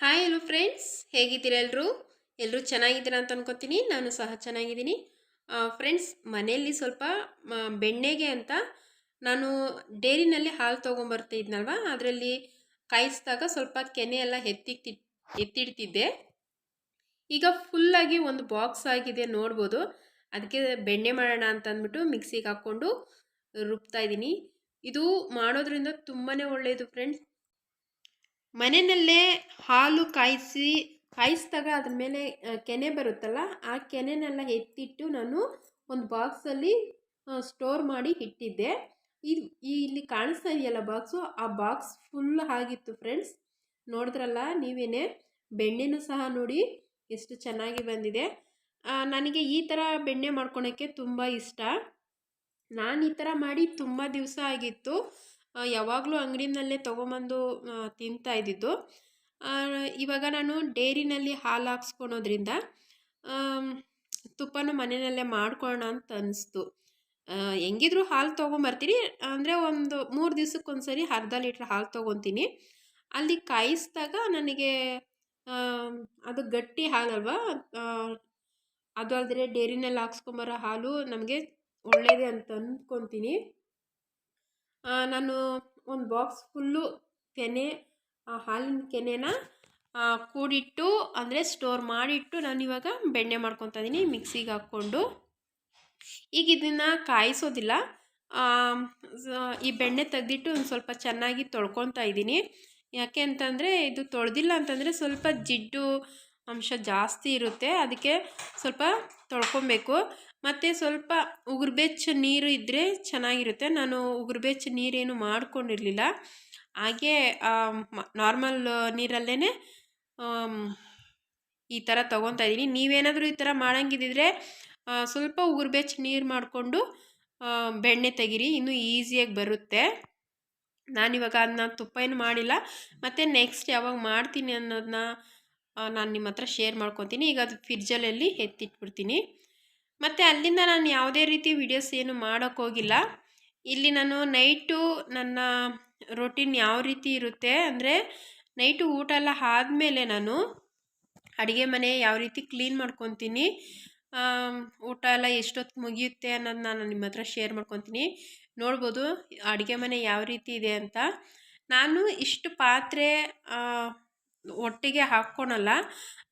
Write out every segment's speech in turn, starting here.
Hi hello friends ಹೇಗಿದ್ದೀರ ಎಲ್ಲರೂ ಎಲ್ಲರೂ ಚೆನ್ನಾಗಿದ್ದೀರಾ ಅಂತ ಅನ್ಕೋತೀನಿ. ನಾನು ಸಹ ಚೆನ್ನಾಗಿದ್ದೀನಿ. ಫ್ರೆಂಡ್ಸ್ ಮನೆಯಲ್ಲಿ ಸ್ವಲ್ಪ ಬೆಣ್ಣೆಗೆ ಅಂತ ನಾನು ಡೈರಿನಲ್ಲಿ ಹಾಲು ತೊಗೊಂಬರ್ತಿದ್ನಲ್ವ ಅದರಲ್ಲಿ ಕಾಯಿಸಿದಾಗ ಸ್ವಲ್ಪ ಕೆನೆ ಎಲ್ಲ ಎತ್ತಿಕ್ತಿ, ಎತ್ತಿಡ್ತಿದ್ದೆ. ಈಗ ಫುಲ್ಲಾಗಿ ಒಂದು ಬಾಕ್ಸ್ ಆಗಿದೆ ನೋಡ್ಬೋದು. ಅದಕ್ಕೆ ಬೆಣ್ಣೆ ಮಾಡೋಣ ಅಂತ ಅಂದ್ಬಿಟ್ಟು ಮಿಕ್ಸಿಗೆ ಹಾಕ್ಕೊಂಡು ರುಬ್ತಾ ಇದ್ದೀನಿ. ಇದು ಮಾಡೋದ್ರಿಂದ ತುಂಬಾ ಒಳ್ಳೆಯದು ಫ್ರೆಂಡ್ಸ್ ಮನೆಯಲ್ಲೇ ಹಾಲು ಕಾಯಿಸಿ, ಕಾಯಿಸಿದಾಗ ಅದ್ರ ಮೇಲೆ ಕೆನೆ ಬರುತ್ತಲ್ಲ, ಆ ಕೆನೆನೆಲ್ಲ ಎತ್ತಿಟ್ಟು ನಾನು ಒಂದು ಬಾಕ್ಸಲ್ಲಿ ಸ್ಟೋರ್ ಮಾಡಿ ಇಟ್ಟಿದ್ದೆ. ಇದು ಇಲ್ಲಿ ಕಾಣಿಸ್ತಾ ಇದೆಯಲ್ಲ ಬಾಕ್ಸು, ಆ ಬಾಕ್ಸ್ ಫುಲ್ ಆಗಿತ್ತು ಫ್ರೆಂಡ್ಸ್ ನೋಡಿದ್ರಲ್ಲ ನೀವೇನೆ? ಬೆಣ್ಣೆನೂ ಸಹ ನೋಡಿ ಎಷ್ಟು ಚೆನ್ನಾಗಿ ಬಂದಿದೆ. ನನಗೆ ಈ ಥರ ಬೆಣ್ಣೆ ಮಾಡ್ಕೊಳಕ್ಕೆ ತುಂಬ ಇಷ್ಟ. ನಾನು ಈ ಥರ ಮಾಡಿ ತುಂಬ ದಿವಸ ಆಗಿತ್ತು. ಯಾವಾಗಲೂ ಅಂಗಡಿನಲ್ಲೇ ತೊಗೊಂಬಂದು ತಿಂತಾ ಇದ್ದಿದ್ದು. ಇವಾಗ ನಾನು ಡೇರಿನಲ್ಲಿ ಹಾಲು ಹಾಕ್ಸ್ಕೊಳೋದ್ರಿಂದ ತುಪ್ಪನ ಮನೆಯಲ್ಲೇ ಮಾಡ್ಕೊಳ್ಳೋಣ ಅಂತ ಅನ್ನಿಸ್ತು ಹೆಂಗಿದ್ರು ಹಾಲು ತೊಗೊಂಬರ್ತೀನಿ. ಅಂದರೆ ಒಂದು ಮೂರು ದಿವ್ಸಕ್ಕೊಂದ್ಸರಿ ಅರ್ಧ ಲೀಟ್ರ್ ಹಾಲು ತೊಗೊತೀನಿ. ಅಲ್ಲಿ ಕಾಯಿಸಿದಾಗ ನನಗೆ ಅದು ಗಟ್ಟಿ ಹಾಲಲ್ವಾ? ಅದು ಅಲ್ಲದೆ ಡೇರಿನಲ್ಲಿ ಹಾಕ್ಸ್ಕೊಂಬರೋ ಹಾಲು ನಮಗೆ ಒಳ್ಳೆಯದೇ ಅಂತ ಅಂದ್ಕೊತೀನಿ. ನಾನು ಒಂದು ಬಾಕ್ಸ್ ಫುಲ್ಲು ಕೆನೆ, ಆ, ಹಾಲಿನ ಕೆನೆನ ಕೂಡಿಟ್ಟು, ಅಂದರೆ ಸ್ಟೋರ್ ಮಾಡಿಟ್ಟು ನಾನು ಇವಾಗ ಬೆಣ್ಣೆ ಮಾಡ್ಕೊತಾ ಇದ್ದೀನಿ ಮಿಕ್ಸಿಗೆ ಹಾಕ್ಕೊಂಡು. ಈಗ ಇದನ್ನು ಕಾಯಿಸೋದಿಲ್ಲ. ಈ ಬೆಣ್ಣೆ ತೆಗೆದಿಟ್ಟು ಒಂದು ಸ್ವಲ್ಪ ಚೆನ್ನಾಗಿ ತೊಳ್ಕೊತಾ ಇದ್ದೀನಿ ಯಾಕೆ ಅಂತಂದರೆ ಇದು ತೊಳೆದಿಲ್ಲ ಅಂತಂದರೆ ಸ್ವಲ್ಪ ಜಿಡ್ಡು ಅಂಶ ಜಾಸ್ತಿ ಇರುತ್ತೆ. ಅದಕ್ಕೆ ಸ್ವಲ್ಪ ತೊಳ್ಕೊಬೇಕು. ಮತ್ತು ಸ್ವಲ್ಪ ಉಗುರುಬೆಚ್ಚ ನೀರು ಇದ್ದರೆ ಚೆನ್ನಾಗಿರುತ್ತೆ. ನಾನು ಉಗುರುಬೆಚ್ಚ ನೀರೇನು ಮಾಡ್ಕೊಂಡಿರಲಿಲ್ಲ. ಹಾಗೆ ನಾರ್ಮಲ್ ನೀರಲ್ಲೇ ಈ ಥರ ತೊಗೊತಾ ಇದ್ದೀನಿ. ನೀವೇನಾದರೂ ಈ ಥರ ಮಾಡಂಗಿದ್ದಿದ್ರೆ ಸ್ವಲ್ಪ ಉಗುರುಬೆಚ್ಚ ನೀರು ಮಾಡಿಕೊಂಡು ಬೆಣ್ಣೆ ತೆಗೀರಿ. ಇನ್ನೂ ಈಸಿಯಾಗಿ ಬರುತ್ತೆ. ನಾನಿವಾಗ ಅದನ್ನ ತುಪ್ಪ ಏನು ಮಾಡಿಲ್ಲ. ಮತ್ತು ನೆಕ್ಸ್ಟ್ ಯಾವಾಗ ಮಾಡ್ತೀನಿ ಅನ್ನೋದನ್ನ ನಾನು ನಿಮ್ಮ ಹತ್ರ ಶೇರ್ ಮಾಡ್ಕೊತೀನಿ. ಈಗ ಅದು ಫ್ರಿಜ್ಜಲ್ಲಿ ಎತ್ತಿಟ್ಬಿಡ್ತೀನಿ. ಮತ್ತು ಅಲ್ಲಿಂದ ನಾನು ಯಾವುದೇ ರೀತಿ ವಿಡಿಯೋಸ್ ಏನು ಮಾಡೋಕ್ಕೋಗಿಲ್ಲ ಇಲ್ಲಿ ನಾನು ನೈಟು ನನ್ನ ರೊಟೀನ್ ಯಾವ ರೀತಿ ಇರುತ್ತೆ ಅಂದರೆ ನೈಟು ಊಟ ಎಲ್ಲ ಆದಮೇಲೆ ನಾನು ಅಡುಗೆ ಮನೆ ಯಾವ ರೀತಿ ಕ್ಲೀನ್ ಮಾಡ್ಕೊತೀನಿ ಊಟ ಎಲ್ಲ ಎಷ್ಟೊತ್ತು ಮುಗಿಯುತ್ತೆ ಅನ್ನೋದು ನಾನು ನಿಮ್ಮ ಹತ್ರ ಶೇರ್ ಮಾಡ್ಕೊತೀನಿ. ನೋಡ್ಬೋದು ಅಡುಗೆ ಮನೆ ಯಾವ ರೀತಿ ಇದೆ ಅಂತ. ನಾನು ಇಷ್ಟು ಪಾತ್ರೆ ಒಟ್ಟಿಗೆ ಹಾಕ್ಕೊಳಲ್ಲ.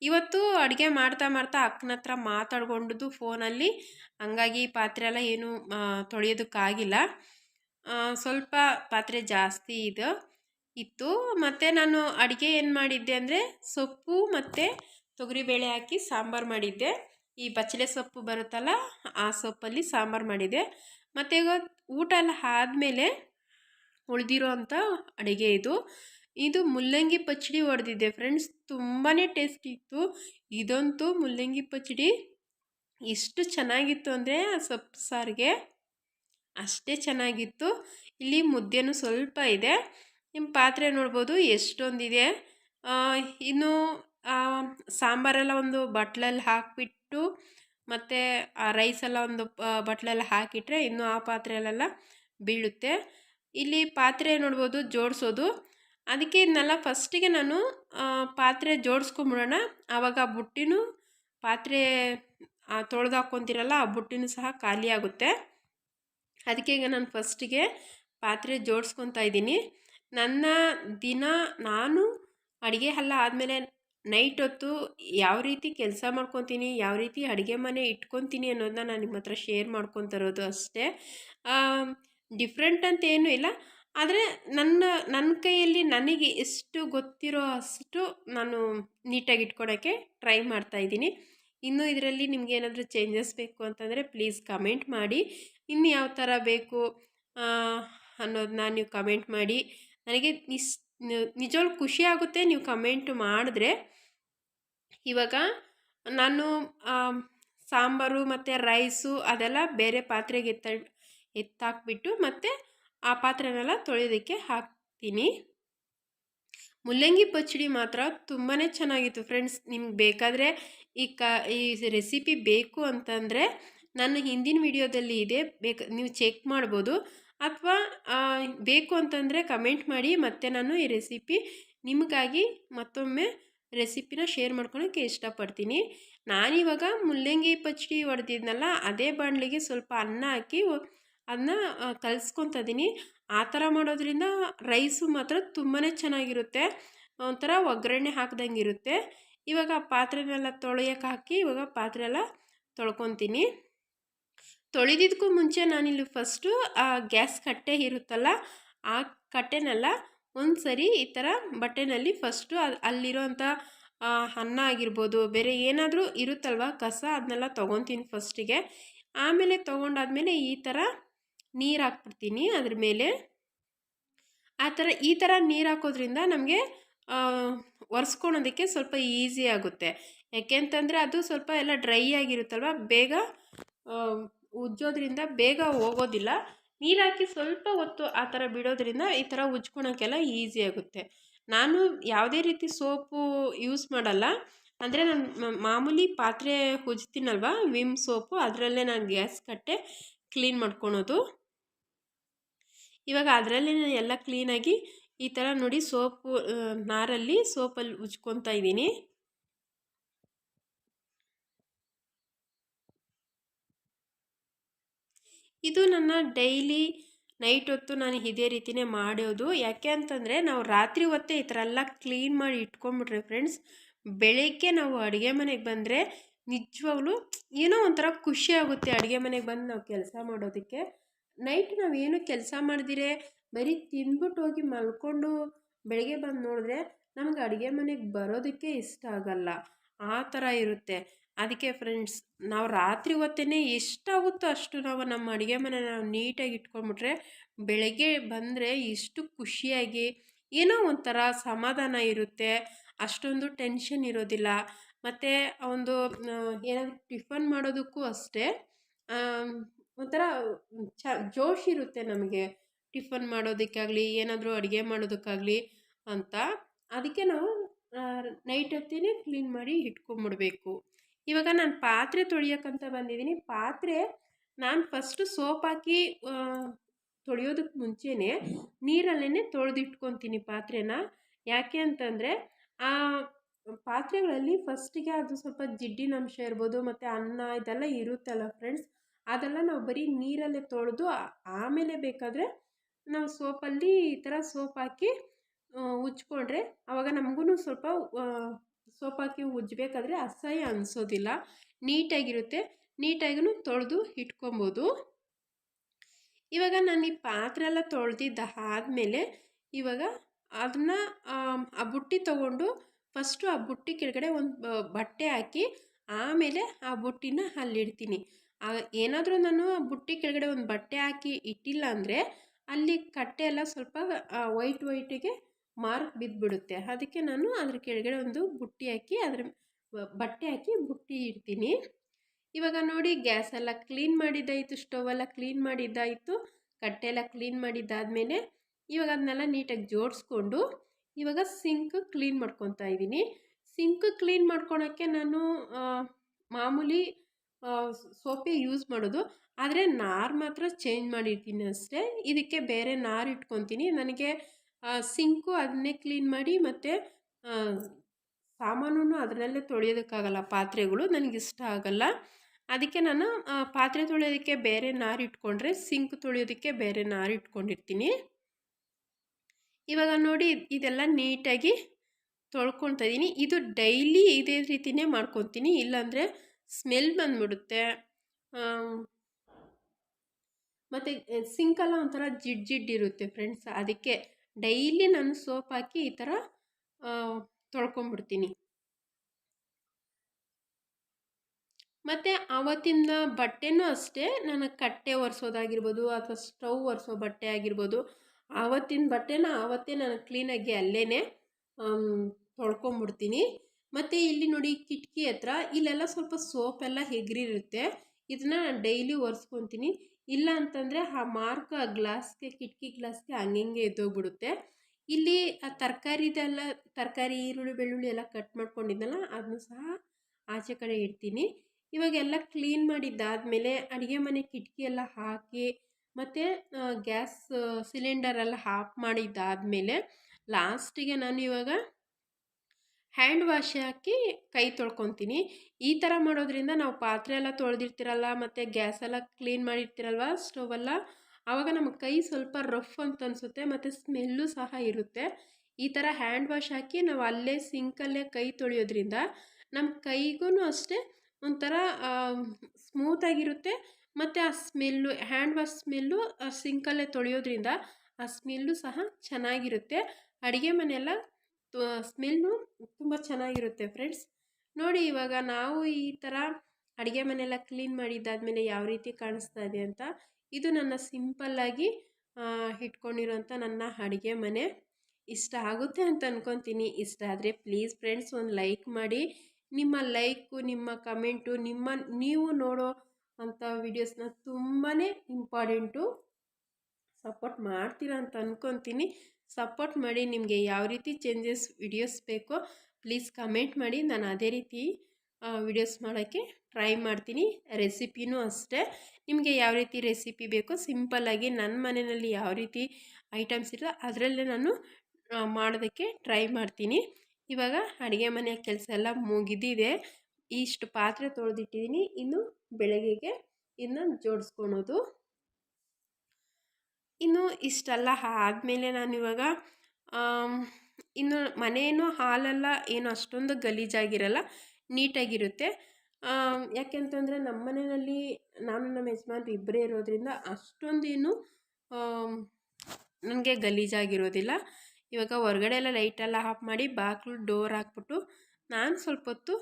ಇವತ್ತು ಅಡುಗೆ ಮಾಡ್ತಾ ಮಾಡ್ತಾ ಅಕ್ಕನ ಹತ್ರ ಮಾತಾಡ್ಕೊಂಡಿದ್ದು ಫೋನಲ್ಲಿ. ಹಂಗಾಗಿ ಪಾತ್ರೆ ಎಲ್ಲ ಏನು ತೊಳೆಯೋದಕ್ಕಾಗಿಲ್ಲ. ಸ್ವಲ್ಪ ಪಾತ್ರೆ ಜಾಸ್ತಿ ಇದು, ಇತ್ತು. ಮತ್ತು ನಾನು ಅಡುಗೆ ಏನು ಮಾಡಿದ್ದೆ ಅಂದರೆ ಸೊಪ್ಪು ಮತ್ತು ತೊಗರಿಬೇಳೆ ಹಾಕಿ ಸಾಂಬಾರು ಮಾಡಿದ್ದೆ. ಈ ಬಚ್ಚಲೆ ಸೊಪ್ಪು ಬರುತ್ತಲ್ಲ, ಆ ಸೊಪ್ಪಲ್ಲಿ ಸಾಂಬಾರು ಮಾಡಿದ್ದೆ. ಮತ್ತು ಊಟ ಎಲ್ಲ ಆದಮೇಲೆ ಉಳಿದಿರೋ ಅಂಥ ಅಡುಗೆ ಇದು. ಇದು ಮುಲ್ಲಂಗಿ ಪಚ್ಚಡಿ ಹೊಡೆದಿದ್ದೆ ಫ್ರೆಂಡ್ಸ್. ತುಂಬಾ ಟೇಸ್ಟಿ ಇತ್ತು. ಇದಂತೂ ಮುಲ್ಲಂಗಿ ಪಚ್ಚಡಿ ಎಷ್ಟು ಚೆನ್ನಾಗಿತ್ತು ಅಂದರೆ ಸೊಪ್ಪು ಸಾರಿಗೆ ಅಷ್ಟೇ ಚೆನ್ನಾಗಿತ್ತು. ಇಲ್ಲಿ ಮುದ್ದೆನೂ ಸ್ವಲ್ಪ ಇದೆ. ನಿಮ್ಮ ಪಾತ್ರೆ ನೋಡ್ಬೋದು ಎಷ್ಟೊಂದಿದೆ. ಇನ್ನು ಸಾಂಬಾರೆಲ್ಲ ಒಂದು ಬಟ್ಲಲ್ಲಿ ಹಾಕಿಬಿಟ್ಟು ಮತ್ತು ಆ ರೈಸ್ ಎಲ್ಲ ಒಂದು ಬಟ್ಲಲ್ಲಿ ಹಾಕಿಟ್ರೆ ಇನ್ನು ಆ ಪಾತ್ರೆಯಲ್ಲೆಲ್ಲ ಬೀಳುತ್ತೆ. ಇಲ್ಲಿ ಪಾತ್ರೆ ನೋಡ್ಬೋದು ಜೋಡಿಸೋದು. ಅದಕ್ಕೆ ಇದನ್ನೆಲ್ಲ ಫಸ್ಟಿಗೆ ನಾನು ಪಾತ್ರೆ ಜೋಡಿಸ್ಕೊಂಬಿಡೋಣ. ಆವಾಗ ಆ ಬುಟ್ಟಿನೂ ಪಾತ್ರೆ ತೊಳೆದು ಹಾಕ್ಕೊತಿರಲ್ಲ ಆ ಬುಟ್ಟಿನೂ ಸಹ ಖಾಲಿ ಆಗುತ್ತೆ. ಅದಕ್ಕೆ ಈಗ ನಾನು ಫಸ್ಟಿಗೆ ಪಾತ್ರೆ ಜೋಡಿಸ್ಕೊತಾ ಇದ್ದೀನಿ. ನನ್ನ ದಿನ ನಾನು ಅಡುಗೆ ಹಲ್ಲ ಆದಮೇಲೆ ನೈಟ್ ಹೊತ್ತು ಯಾವ ರೀತಿ ಕೆಲಸ ಮಾಡ್ಕೊತೀನಿ, ಯಾವ ರೀತಿ ಅಡುಗೆ ಮನೆ ಇಟ್ಕೊತೀನಿ ಅನ್ನೋದನ್ನ ನಾನು ನಿಮ್ಮ ಹತ್ರ ಶೇರ್ ಮಾಡ್ಕೊತಿರೋದು ಅಷ್ಟೇ. ಡಿಫ್ರೆಂಟ್ ಅಂತ ಏನೂ ಇಲ್ಲ. ಆದರೆ ನನ್ನ ನನ್ನ ಕೈಯಲ್ಲಿ ನನಗೆ ಎಷ್ಟು ಗೊತ್ತಿರೋ ಅಷ್ಟು ನಾನು ನೀಟಾಗಿ ಇಟ್ಕೊಳಕ್ಕೆ ಟ್ರೈ ಮಾಡ್ತಾ ಇದ್ದೀನಿ. ಇನ್ನು ಇದರಲ್ಲಿ ನಿಮ್ಗೆ ಏನಾದರೂ ಚೇಂಜಸ್ ಬೇಕು ಅಂತಂದರೆ ಪ್ಲೀಸ್ ಕಮೆಂಟ್ ಮಾಡಿ. ಇನ್ನು ಯಾವ ಥರ ಬೇಕು ಅನ್ನೋದನ್ನ ನೀವು ಕಮೆಂಟ್ ಮಾಡಿ. ನನಗೆ ನಿಸ್ ನಿಜವಾಗ್ಲೂ ಖುಷಿ ಆಗುತ್ತೆ ನೀವು ಕಮೆಂಟ್ ಮಾಡಿದ್ರೆ. ಇವಾಗ ನಾನು ಸಾಂಬಾರು ಮತ್ತು ರೈಸು ಅದೆಲ್ಲ ಬೇರೆ ಪಾತ್ರೆಗೆ ಎತ್ತ, ಎತ್ತಾಕ್ಬಿಟ್ಟು ಮತ್ತು ಆ ಪಾತ್ರೆನೆಲ್ಲ ತೊಳೆಯೋದಕ್ಕೆ ಹಾಕ್ತೀನಿ. ಮುಲ್ಲಂಗಿ ಪಚ್ಚಡಿ ಮಾತ್ರ ತುಂಬಾ ಚೆನ್ನಾಗಿತ್ತು ಫ್ರೆಂಡ್ಸ್. ನಿಮ್ಗೆ ಬೇಕಾದರೆ ಈ ಕ, ಈ ರೆಸಿಪಿ ಬೇಕು ಅಂತಂದರೆ ನನ್ನ ಹಿಂದಿನ ವಿಡಿಯೋದಲ್ಲಿ ಇದೆ. ಬೇಕು, ನೀವು ಚೆಕ್ ಮಾಡ್ಬೋದು. ಅಥವಾ ಬೇಕು ಅಂತಂದರೆ ಕಮೆಂಟ್ ಮಾಡಿ ಮತ್ತೆ ನಾನು ಈ ರೆಸಿಪಿ ನಿಮಗಾಗಿ ಮತ್ತೊಮ್ಮೆ ರೆಸಿಪಿನ ಶೇರ್ ಮಾಡ್ಕೊಳಕ್ಕೆ ಇಷ್ಟಪಡ್ತೀನಿ. ನಾನಿವಾಗ ಮುಲ್ಲಂಗಿ ಪಚ್ಚಡಿ ಹೊಡೆದಿದ್ನಲ್ಲ ಅದೇ ಬಾಣಲಿಗೆ ಸ್ವಲ್ಪ ಅನ್ನ ಹಾಕಿ ಅದನ್ನ ಕಲಿಸ್ಕೊತಿದ್ದೀನಿ ಆ ಥರ ಮಾಡೋದ್ರಿಂದ ರೈಸು ಮಾತ್ರ ತುಂಬಾ ಚೆನ್ನಾಗಿರುತ್ತೆ. ಒಂಥರ ಒಗ್ಗರಣೆ ಹಾಕ್ದಂಗೆ ಇರುತ್ತೆ ಇವಾಗ ಪಾತ್ರೆನೆಲ್ಲ ತೊಳೆಯೋಕೆ ಹಾಕಿ ಇವಾಗ ಪಾತ್ರೆ ಎಲ್ಲ ತೊಳ್ಕೊತೀನಿ. ತೊಳೆದಿದ್ದಕ್ಕೂ ಮುಂಚೆ ನಾನಿಲ್ಲಿ ಫಸ್ಟು, ಆ, ಗ್ಯಾಸ್ ಕಟ್ಟೆ ಇರುತ್ತಲ್ಲ, ಆ ಕಟ್ಟೆನೆಲ್ಲ ಒಂದು ಸರಿ ಈ ಥರ ಬಟ್ಟೆನಲ್ಲಿ ಫಸ್ಟು ಅಲ್ಲಿ ಅಲ್ಲಿರೋಂಥ ಅನ್ನ ಆಗಿರ್ಬೋದು, ಬೇರೆ ಏನಾದರೂ ಇರುತ್ತಲ್ವ, ಕಸ ಅದನ್ನೆಲ್ಲ ತೊಗೊತೀನಿ ಫಸ್ಟಿಗೆ. ಆಮೇಲೆ ತೊಗೊಂಡಾದ್ಮೇಲೆ ಈ ಥರ ನೀರು ಹಾಕ್ಬಿಡ್ತೀನಿ ಅದ್ರ ಮೇಲೆ. ಆ ಥರ ಈ ಥರ ನೀರು ಹಾಕೋದ್ರಿಂದ ನಮಗೆ ಒರೆಸ್ಕೊಳೋದಕ್ಕೆ ಸ್ವಲ್ಪ ಈಸಿ ಆಗುತ್ತೆ. ಯಾಕೆಂತಂದರೆ ಅದು ಸ್ವಲ್ಪ ಎಲ್ಲ ಡ್ರೈ ಆಗಿರುತ್ತಲ್ವ? ಬೇಗ ಉಜ್ಜೋದ್ರಿಂದ ಬೇಗ ಹೋಗೋದಿಲ್ಲ. ನೀರು ಹಾಕಿ ಸ್ವಲ್ಪ ಹೊತ್ತು ಆ ಥರ ಬಿಡೋದ್ರಿಂದ ಈ ಥರ ಉಜ್ಕೊಳೋಕ್ಕೆಲ್ಲ ಈಸಿ ಆಗುತ್ತೆ. ನಾನು ಯಾವುದೇ ರೀತಿ ಸೋಪು ಯೂಸ್ ಮಾಡಲ್ಲ. ಅಂದರೆ ನಾನು ಮಾಮೂಲಿ ಪಾತ್ರೆ ಉಜ್ತೀನಲ್ವ? ವಿಮ್ ಸೋಪು, ಅದರಲ್ಲೇ ನಾನು ಗ್ಯಾಸ್ ಕಟ್ಟೆ, ಕ್ಲೀನ್ ಮಾಡ್ಕೊಳೋದು. ಇವಾಗ ಅದರಲ್ಲೇ ಎಲ್ಲ ಕ್ಲೀನಾಗಿ ಈ ಥರ ನೋಡಿ ಸೋಪು ನಾರಲ್ಲಿ ಸೋಪಲ್ಲಿ ಉಜ್ಕೊತಾ ಇದ್ದೀನಿ. ಇದು ನನ್ನ ಡೈಲಿ ನೈಟ್ ಹೊತ್ತು ನಾನು ಇದೇ ರೀತಿಯೇ ಮಾಡೋದು. ಯಾಕೆ ಅಂತಂದರೆ ನಾವು ರಾತ್ರಿ ಹೊತ್ತೇ ಈ ಥರ ಎಲ್ಲ ಕ್ಲೀನ್ ಮಾಡಿ ಇಟ್ಕೊಂಬಿಟ್ರೆ ಫ್ರೆಂಡ್ಸ್, ಬೆಳಗ್ಗೆ ನಾವು ಅಡುಗೆ ಮನೆಗೆ ಬಂದರೆ ನಿಜವಾಗ್ಲೂ ಏನೋ ಒಂಥರ ಖುಷಿ ಆಗುತ್ತೆ ಅಡುಗೆ ಮನೆಗೆ ಬಂದು ನಾವು ಕೆಲಸ ಮಾಡೋದಕ್ಕೆ. ನೈಟ್ ನಾವೇನು ಕೆಲಸ ಮಾಡಿದಿರೆ, ಬರೀ ತಿಂದ್ಬಿಟ್ಟು ಹೋಗಿ ಮಲ್ಕೊಂಡು ಬೆಳಗ್ಗೆ ಬಂದು ನೋಡಿದ್ರೆ ನಮಗೆ ಅಡುಗೆ ಮನೆಗೆ ಬರೋದಕ್ಕೆ ಇಷ್ಟ ಆಗಲ್ಲ. ಆ ಥರ ಇರುತ್ತೆ. ಅದಕ್ಕೆ ಫ್ರೆಂಡ್ಸ್, ನಾವು ರಾತ್ರಿ ಹೊತ್ತೇ ಎಷ್ಟಾಗುತ್ತೋ ಅಷ್ಟು ನಾವು ನಮ್ಮ ಅಡುಗೆ ಮನೆ ನಾವು ನೀಟಾಗಿ ಇಟ್ಕೊಂಡ್ಬಿಟ್ರೆ ಬೆಳಗ್ಗೆ ಬಂದರೆ ಎಷ್ಟು ಖುಷಿಯಾಗಿ ಏನೋ ಒಂಥರ ಸಮಾಧಾನ ಇರುತ್ತೆ. ಅಷ್ಟೊಂದು ಟೆನ್ಷನ್ ಇರೋದಿಲ್ಲ. ಮತ್ತು ಒಂದು ಏನಾದರೂ ಟಿಫನ್ ಮಾಡೋದಕ್ಕೂ ಅಷ್ಟೇ ಒಂಥರ ಚ, ಜೋಶ್ ಇರುತ್ತೆ ನಮಗೆ. ಟಿಫನ್ ಮಾಡೋದಕ್ಕಾಗಲಿ, ಏನಾದರೂ ಅಡುಗೆ ಮಾಡೋದಕ್ಕಾಗಲಿ ಅಂತ. ಅದಕ್ಕೆ ನಾವು ನೈಟ್ ಹೊತ್ತೇ ಕ್ಲೀನ್ ಮಾಡಿ ಇಟ್ಕೊಂಬಿಡ್ಬೇಕು. ಇವಾಗ ನಾನು ಪಾತ್ರೆ ತೊಳಿಯೋಕ್ಕಂತ ಬಂದಿದ್ದೀನಿ. ಪಾತ್ರೆ ನಾನು ಫಸ್ಟು ಸೋಪ್ ಹಾಕಿ ತೊಳೆಯೋದಕ್ಕೆ ಮುಂಚೆನೇ ನೀರಲ್ಲೇ ತೊಳೆದಿಟ್ಕೊತೀನಿ ಪಾತ್ರೆನ. ಯಾಕೆ ಅಂತಂದರೆ, ಆ, ಪಾತ್ರೆಗಳಲ್ಲಿ ಫಸ್ಟಿಗೆ ಅದು ಸ್ವಲ್ಪ ಜಿಡ್ಡಿನ ಅಂಶ ಇರ್ಬೋದು, ಮತ್ತು ಅನ್ನ ಇದೆಲ್ಲ ಇರುತ್ತಲ್ಲ ಫ್ರೆಂಡ್ಸ್ ಅದೆಲ್ಲ ನಾವು ಬರೀ ನೀರಲ್ಲೇ ತೊಳೆದು ಆಮೇಲೆ ಬೇಕಾದರೆ ನಾವು ಸೋಪಲ್ಲಿ ಈ ಥರ ಸೋಪ್ ಹಾಕಿ ಉಜ್ಕೊಂಡ್ರೆ ಆವಾಗ ನಮಗೂ ಸ್ವಲ್ಪ ಸೋಪ್ ಹಾಕಿ ಉಜ್ಜಬೇಕಾದ್ರೆ ಅಸಹ್ಯ ಅನಿಸೋದಿಲ್ಲ. ನೀಟಾಗಿರುತ್ತೆ. ನೀಟಾಗೂ ತೊಳೆದು ಇಟ್ಕೊಬೋದು. ಇವಾಗ ನಾನು ಈ ಪಾತ್ರೆ ಎಲ್ಲ ತೊಳೆದಿದ್ದ ಆದಮೇಲೆ ಇವಾಗ ಅದನ್ನ, ಆ ಬುಟ್ಟಿ ತೊಗೊಂಡು ಫಸ್ಟು ಆ ಬುಟ್ಟಿ ಕೆಳಗಡೆ ಒಂದು ಬಟ್ಟೆ ಹಾಕಿ ಆಮೇಲೆ ಆ ಬುಟ್ಟಿನ ಅಲ್ಲಿಡ್ತೀನಿ. ಏನಾದರೂ ನಾನು ಬುಟ್ಟಿ ಕೆಳಗಡೆ ಒಂದು ಬಟ್ಟೆ ಹಾಕಿ ಇಟ್ಟಿಲ್ಲ ಅಂದರೆ ಅಲ್ಲಿ ಕಟ್ಟೆ ಎಲ್ಲ ಸ್ವಲ್ಪ ವೈಟ್ ವೈಟಿಗೆ ಮಾರ್ಕ್ ಬಿದ್ದುಬಿಡುತ್ತೆ ಅದಕ್ಕೆ ನಾನು ಅದ್ರ ಕೆಳಗಡೆ ಒಂದು ಬುಟ್ಟಿ ಹಾಕಿ ಅದ್ರ ಬಟ್ಟೆ ಹಾಕಿ ಬುಟ್ಟಿ ಇಡ್ತೀನಿ. ಇವಾಗ ನೋಡಿ, ಗ್ಯಾಸ್ ಎಲ್ಲ ಕ್ಲೀನ್ ಮಾಡಿದ್ದಾಯಿತು, ಸ್ಟೋವ್ ಎಲ್ಲ ಕ್ಲೀನ್ ಮಾಡಿದ್ದಾಯಿತು, ಕಟ್ಟೆ ಎಲ್ಲ ಕ್ಲೀನ್ ಮಾಡಿದ್ದಾದಮೇಲೆ ಇವಾಗ ಅದನ್ನೆಲ್ಲ ನೀಟಾಗಿ ಜೋಡಿಸ್ಕೊಂಡು ಇವಾಗ ಸಿಂಕ್ ಕ್ಲೀನ್ ಮಾಡ್ಕೊತಾ ಇದ್ದೀನಿ. ಸಿಂಕ್ ಕ್ಲೀನ್ ಮಾಡ್ಕೊಳಕ್ಕೆ ನಾನು ಮಾಮೂಲಿ ಸೋಪೇ ಯೂಸ್ ಮಾಡೋದು. ಆದರೆ ನಾರು ಮಾತ್ರ ಚೇಂಜ್ ಮಾಡಿರ್ತೀನಿ ಅಷ್ಟೇ. ಇದಕ್ಕೆ ಬೇರೆ ನಾರು ಇಟ್ಕೊತೀನಿ. ನನಗೆ ಸಿಂಕು ಅದನ್ನೇ ಕ್ಲೀನ್ ಮಾಡಿ ಮತ್ತು ಸಾಮಾನು ಅದರಲ್ಲೇ ತೊಳೆಯೋದಕ್ಕಾಗಲ್ಲ ಪಾತ್ರೆಗಳು. ನನಗಿಷ್ಟ ಆಗಲ್ಲ. ಅದಕ್ಕೆ ನಾನು ಪಾತ್ರೆ ತೊಳೆಯೋದಕ್ಕೆ ಬೇರೆ ನಾರು ಇಟ್ಕೊಂಡ್ರೆ ಸಿಂಕ್ ತೊಳೆಯೋದಕ್ಕೆ ಬೇರೆ ನಾರು ಇಟ್ಕೊಂಡಿರ್ತೀನಿ. ಇವಾಗ ನೋಡಿ ಇದೆಲ್ಲ ನೀಟಾಗಿ ತೊಳ್ಕೊತಾ ಇದ್ದೀನಿ ಇದು ಡೈಲಿ ಇದೇ ರೀತಿಯೇ ಮಾಡ್ಕೊತೀನಿ. ಇಲ್ಲಾಂದರೆ ಸ್ಮೆಲ್ ಬಂದ್ಬಿಡುತ್ತೆ. ಮತ್ತು ಸಿಂಕಲ್ಲ ಒಂಥರ ಜಿಡ್ ಜಿಡ್ ಇರುತ್ತೆ ಫ್ರೆಂಡ್ಸ್ ಅದಕ್ಕೆ ಡೈಲಿ ನಾನು ಸೋಪ್ ಹಾಕಿ ಈ ಥರ ತೊಳ್ಕೊಂಬಿಡ್ತೀನಿ ಮತ್ತು ಆವತ್ತಿನ ಬಟ್ಟೆನೂ ಅಷ್ಟೇ. ನಾನು ಕಟ್ಟೆ ಒರೆಸೋದಾಗಿರ್ಬೋದು ಅಥವಾ ಸ್ಟವ್ ಒರೆಸೋ ಬಟ್ಟೆ ಆಗಿರ್ಬೋದು. ಆವತ್ತಿನ ಬಟ್ಟೆನ ಆವತ್ತೇ ನಾನು ಕ್ಲೀನಾಗಿ ಅಲ್ಲೇ ತೊಳ್ಕೊಂಬಿಡ್ತೀನಿ ಮತ್ತು ಇಲ್ಲಿ ನೋಡಿ ಕಿಟಕಿ ಹತ್ರ ಇಲ್ಲೆಲ್ಲ ಸ್ವಲ್ಪ ಸೋಪೆಲ್ಲ ಹೆಗರಿರುತ್ತೆ. ಇದನ್ನ ಡೈಲಿ ಒರೆಸ್ಕೊತೀನಿ. ಇಲ್ಲ ಅಂತಂದರೆ ಆ ಮಾರ್ಕ್ ಆ ಗ್ಲಾಸ್ಗೆ, ಕಿಟಕಿ ಗ್ಲಾಸ್ಗೆ ಹಂಗೆ ಎದ್ದೋಗ್ಬಿಡುತ್ತೆ. ಇಲ್ಲಿ ಆ ತರಕಾರಿದೆಲ್ಲ, ತರಕಾರಿ, ಈರುಳ್ಳಿ, ಬೆಳ್ಳುಳ್ಳಿ ಎಲ್ಲ ಕಟ್ ಮಾಡ್ಕೊಂಡಿದ್ದಲ್ಲ ಅದನ್ನು ಸಹ ಆಚೆ ಕಡೆ ಇಡ್ತೀನಿ. ಇವಾಗೆಲ್ಲ ಕ್ಲೀನ್ ಮಾಡಿದ್ದಾದಮೇಲೆ ಅಡುಗೆ ಮನೆ ಕಿಟಕಿ ಎಲ್ಲ ಹಾಕಿ, ಮತ್ತು ಗ್ಯಾಸ್ ಸಿಲಿಂಡರೆಲ್ಲ ಆಫ್ ಮಾಡಿದ್ದಾದಮೇಲೆ ಲಾಸ್ಟಿಗೆ ನಾನು ಇವಾಗ ಹ್ಯಾಂಡ್ ವಾಶ್ ಹಾಕಿ ಕೈ ತೊಳ್ಕೊತೀನಿ. ಈ ಥರ ಮಾಡೋದ್ರಿಂದ ನಾವು ಪಾತ್ರೆ ಎಲ್ಲ ತೊಳೆದಿರ್ತಿರಲ್ಲ, ಮತ್ತು ಗ್ಯಾಸ್ ಎಲ್ಲ ಕ್ಲೀನ್ ಮಾಡಿರ್ತೀರಲ್ವ ಸ್ಟೋವೆಲ್ಲ ಆವಾಗ ನಮ್ಮ ಕೈ ಸ್ವಲ್ಪ ರಫ್ ಅಂತ ಅನಿಸುತ್ತೆ, ಮತ್ತು ಸ್ಮೆಲ್ಲು ಸಹ ಇರುತ್ತೆ. ಈ ಥರ ಹ್ಯಾಂಡ್ ವಾಶ್ ಹಾಕಿ ನಾವು ಅಲ್ಲೇ ಸಿಂಕಲ್ಲೇ ಕೈ ತೊಳೆಯೋದ್ರಿಂದ ನಮ್ಮ ಕೈಗೂ ಅಷ್ಟೇ ಒಂಥರ ಸ್ಮೂತಾಗಿರುತ್ತೆ ಮತ್ತು ಆ ಸ್ಮೆಲ್ಲು, ಹ್ಯಾಂಡ್ ವಾಶ್ ಸ್ಮೆಲ್ಲು ಸಿಂಕಲ್ಲೇ ತೊಳೆಯೋದ್ರಿಂದ ಆ ಸ್ಮೆಲ್ಲು ಸಹ ಚೆನ್ನಾಗಿರುತ್ತೆ. ಅಡುಗೆ ಮನೆಯೆಲ್ಲ ಸ್ಮೆಲ್ಲು ತುಂಬ ಚೆನ್ನಾಗಿರುತ್ತೆ ಫ್ರೆಂಡ್ಸ್. ನೋಡಿ ಇವಾಗ ನಾವು ಈ ಥರ ಅಡುಗೆ ಮನೆಯೆಲ್ಲ ಕ್ಲೀನ್ ಮಾಡಿದ್ದಾದಮೇಲೆ ಯಾವ ರೀತಿ ಕಾಣಿಸ್ತಾ ಇದೆ ಅಂತ. ಇದು ನನ್ನ ಸಿಂಪಲ್ಲಾಗಿ ಇಟ್ಕೊಂಡಿರೋಂಥ ನನ್ನ ಅಡುಗೆ ಮನೆ. ಇಷ್ಟ ಆಗುತ್ತೆ ಅಂತ ಅಂದ್ಕೊತೀನಿ ಇಷ್ಟ ಆದರೆ ಪ್ಲೀಸ್ ಫ್ರೆಂಡ್ಸ್ ಒಂದು ಲೈಕ್ ಮಾಡಿ. ನಿಮ್ಮ ಲೈಕು, ನಿಮ್ಮ ಕಮೆಂಟು, ನಿಮ್ಮ, ನೀವು ನೋಡೋ ಅಂಥ ವೀಡಿಯೋಸ್ನ ತುಂಬಾ ಇಂಪಾರ್ಟೆಂಟು ಸಪೋರ್ಟ್ ಮಾಡ್ತೀರಾ ಅಂತ ಅಂದ್ಕೊತೀನಿ ಸಪೋರ್ಟ್ ಮಾಡಿ ನಿಮಗೆ ಯಾವ ರೀತಿ ಚೇಂಜಸ್ ವಿಡಿಯೋಸ್ ಬೇಕೋ ಪ್ಲೀಸ್ ಕಮೆಂಟ್ ಮಾಡಿ. ನಾನು ಅದೇ ರೀತಿ ವಿಡಿಯೋಸ್ ಮಾಡೋಕ್ಕೆ ಟ್ರೈ ಮಾಡ್ತೀನಿ. ರೆಸಿಪಿನೂ ಅಷ್ಟೇ. ನಿಮಗೆ ಯಾವ ರೀತಿ ರೆಸಿಪಿ ಬೇಕೋ ಸಿಂಪಲ್ಲಾಗಿ ನನ್ನ ಮನೆಯಲ್ಲಿ ಯಾವ ರೀತಿ ಐಟಮ್ಸ್ ಇರೋ ಅದರಲ್ಲೇ ನಾನು ಮಾಡೋದಕ್ಕೆ ಟ್ರೈ ಮಾಡ್ತೀನಿ. ಇವಾಗ ಅಡುಗೆ ಮನೆಯ ಕೆಲಸ ಎಲ್ಲ ಮುಗಿದಿದೆ. ಇಷ್ಟು ಪಾತ್ರೆ ತೊಳೆದಿಟ್ಟಿದ್ದೀನಿ ಇನ್ನು ಬೆಳಗ್ಗೆಗೆ ಇನ್ನು ಜೋಡಿಸ್ಕೊಳೋದು. ಇಷ್ಟೆಲ್ಲ. ಆದಮೇಲೆ ನಾನಿವಾಗ ಇನ್ನು ಮನೇನು ಹಾಲೆಲ್ಲ, ಏನು ಅಷ್ಟೊಂದು ಗಲೀಜಾಗಿರಲ್ಲ, ನೀಟಾಗಿರುತ್ತೆ. ಯಾಕೆಂತಂದರೆ ನಮ್ಮ ಮನೆಯಲ್ಲಿ ನಾನು ನಮ್ಮ ಯಜಮಾನ್ರು ಇಬ್ಬರೇ ಇರೋದ್ರಿಂದ ಅಷ್ಟೊಂದೇನು ನನಗೆ ಗಲೀಜಾಗಿರೋದಿಲ್ಲ. ಇವಾಗ ಹೊರಗಡೆ ಎಲ್ಲ ಲೈಟೆಲ್ಲ ಆಫ್ ಮಾಡಿ ಬಾಗಿಲು ಡೋರ್ ಹಾಕ್ಬಿಟ್ಟು ನಾನು ಸ್ವಲ್ಪ ಹೊತ್ತು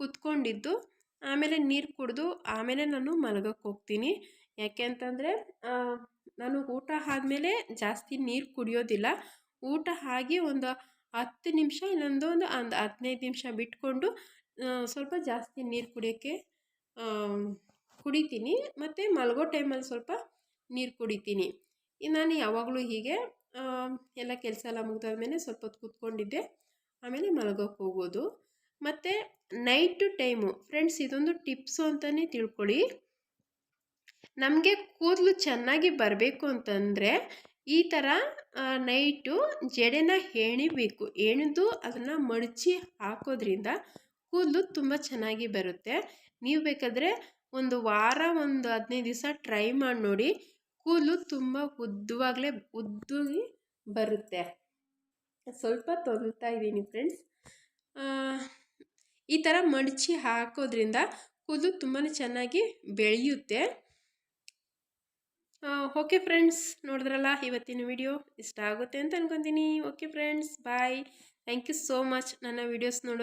ಕೂತ್ಕೊಂಡಿದ್ದು, ಆಮೇಲೆ ನೀರು ಕುಡಿದು, ಆಮೇಲೆ ನಾನು ಮಲಗಕ್ಕೆ ಹೋಗ್ತೀನಿ. ಯಾಕೆ ಅಂತಂದರೆ ನಾನು ಊಟ ಆದಮೇಲೆ ಜಾಸ್ತಿ ನೀರು ಕುಡಿಯೋದಿಲ್ಲ. ಊಟ ಆಗಿ ಒಂದು ಹತ್ತು ನಿಮಿಷ ಇಲ್ಲೊಂದು ಒಂದು ಒಂದು ಹದಿನೈದು ನಿಮಿಷ ಬಿಟ್ಕೊಂಡು ಸ್ವಲ್ಪ ಜಾಸ್ತಿ ನೀರು ಕುಡಿಯೋಕ್ಕೆ ಕುಡಿತೀನಿ. ಮತ್ತು ಮಲಗೋ ಟೈಮಲ್ಲಿ ಸ್ವಲ್ಪ ನೀರು ಕುಡಿತೀನಿ. ನಾನು ಯಾವಾಗಲೂ ಹೀಗೆ ಎಲ್ಲ ಕೆಲಸ ಎಲ್ಲ ಮುಗಿದಾದ್ಮೇಲೆ ಸ್ವಲ್ಪ ಹೊತ್ತು ಕೂತ್ಕೊಂಡಿದ್ದೆ. ಆಮೇಲೆ ಮಲಗೋಕ್ಕೆ ಹೋಗೋದು. ಮತ್ತು ನೈಟು ಟೈಮು. ಫ್ರೆಂಡ್ಸ್, ಇದೊಂದು ಟಿಪ್ಸು ಅಂತಲೇ ತಿಳ್ಕೊಳ್ಳಿ. ನಮಗೆ ಕೂದಲು ಚೆನ್ನಾಗಿ ಬರಬೇಕು ಅಂತಂದರೆ ಈ ಥರ ನೈಟು ಜಡೆನ ಹೆಣಿಬೇಕು. ಹೆಣ್ದು ಅದನ್ನು ಮಡಚಿ ಹಾಕೋದ್ರಿಂದ ಕೂದಲು ತುಂಬ ಚೆನ್ನಾಗಿ ಬರುತ್ತೆ. ನೀವು ಬೇಕಾದರೆ ಒಂದು ವಾರ, ಒಂದು ಹದಿನೈದು ದಿವಸ ಟ್ರೈ ಮಾಡಿ ನೋಡಿ. ಕೂದಲು ತುಂಬ ಉದ್ದವಾಗಲೇ ಉದ್ದಾಗಿ ಬರುತ್ತೆ. ಸ್ವಲ್ಪ ತೊಗೊಳ್ತಾ ಇದ್ದೀನಿ ಫ್ರೆಂಡ್ಸ್ ಈ ಥರ ಮಡಚಿ ಹಾಕೋದ್ರಿಂದ ಕೂದಲು ತುಂಬಾ ಚೆನ್ನಾಗಿ ಬೆಳೆಯುತ್ತೆ. ಓಕೆ ಫ್ರೆಂಡ್ಸ್ ನೋಡಿದ್ರಲ್ಲ ಇವತ್ತಿನ ವಿಡಿಯೋ ಇಷ್ಟ ಆಗುತ್ತೆ ಅಂತ ಅನ್ಕೊತೀನಿ. Okay friends bye thank you so much ನನ್ನ ವೀಡಿಯೋಸ್ ನೋಡೋ